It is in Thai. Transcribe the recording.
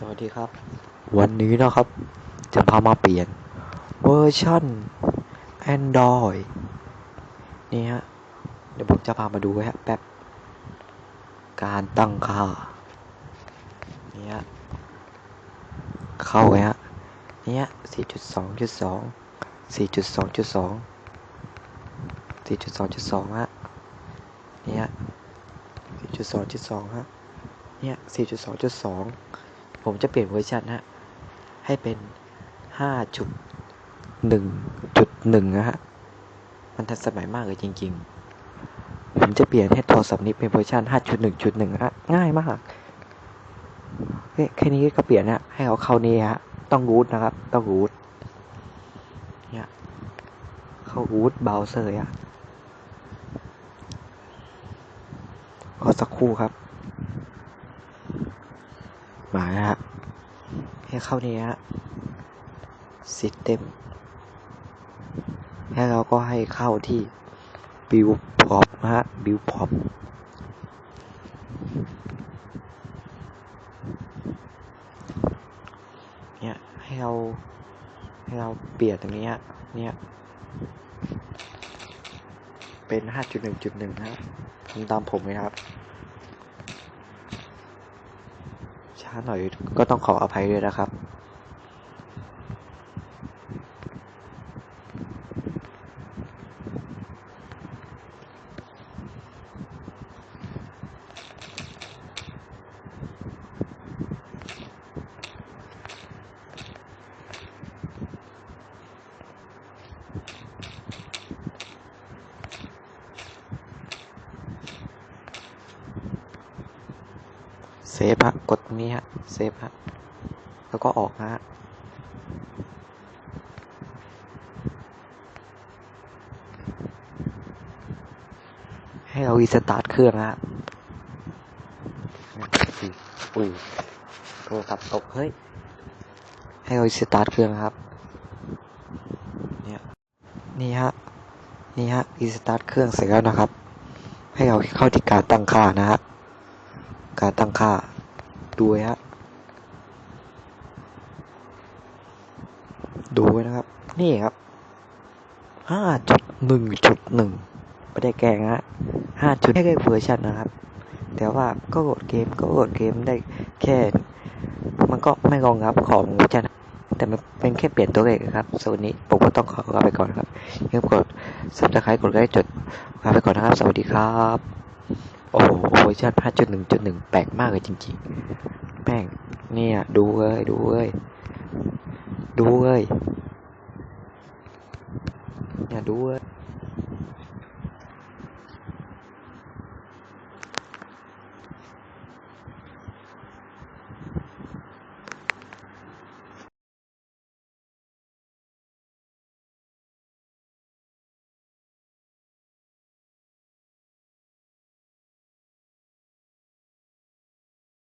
สวัสดีครับ วันนี้นะครับ จะพามาเปลี่ยนเวอร์ชัน Android นี่ฮะ เดี๋ยวผมจะพามาดูฮะแป๊บ การตั้งค่า นี่ฮะ เข้าไงฮะ นี่ฮะ4.2.2 4.2.2 4.2.2ฮะ นี่ฮะ4.2.2ฮะ เนี่ย4.2.2 ผมจะเปลี่ยนเวอร์ชันฮะ ให้เป็น 5.1.1 นะฮะ มันทันสมัยมากเลยจริง ๆ ผมจะเปลี่ยนให้โทรศัพท์นี้เป็นเวอร์ชัน5.1.1 ฮะ ง่ายมากเฮ้แค่นี้ก็เปลี่ยนฮะ ให้เขาเข้านี้ฮะ ต้องรูทนะครับ ต้องรูทเนี่ยเข้ารูทเบราว์เซอร์ฮะขอสักครู่ครับ มานะฮะให้เข้านี้ฮะ System แล้วเราก็ให้เข้าที่ Build Prop นะฮะ Build Prop เนี่ยให้เราให้เราเปลี่ยนตรงนี้ฮะ เนี่ย เป็น 5.1.1นะฮะทำตามผมเลยนะครับ ช้าหน่อยก็ต้องขออภัยด้วยนะครับ ซฟฮะกดตรงนี้ฮะเซฟฮะแล้วก็ออกฮะให้เรารีสตาร์ทเครื่องฮะอุ้ยโทรศัพท์ตกเฮ้ยให้เรารีสตาร์ทเครื่องครับเนี่ยนี่ฮะนี่ฮะรีสตาร์ทเครื่องเสร็จแล้วนะครับ ให้เราเข้าที่การตั้งค่านะฮะ การตั้งค่าดูฮะดูนะครับ นี่ครับห้าจุดหนึ่งจุดหนึ่งไม่ได้แกงฮะห้าจุดแค่เวอร์ชันนะครับ แต่ว่าก็โหลดเกมก็โหลดเกมได้แค่ มันก็ไม่รองรับของเวอร์ชันแต่มันเป็นแค่เปลี่ยนตัวเลขครับส่วนนี้ผมก็ต้องขอลาไปก่อนครับอยังกดซับสไครต์กดไลค์จดลาไปก่อนนะครับ สวัสดีครับ โอ้โหเวอร์ชัน5.1.1 แปลกมากเลยจริงๆแม่งเนี่ย ดูเลยดูเลยดูเลยเนี่ย ดูเลย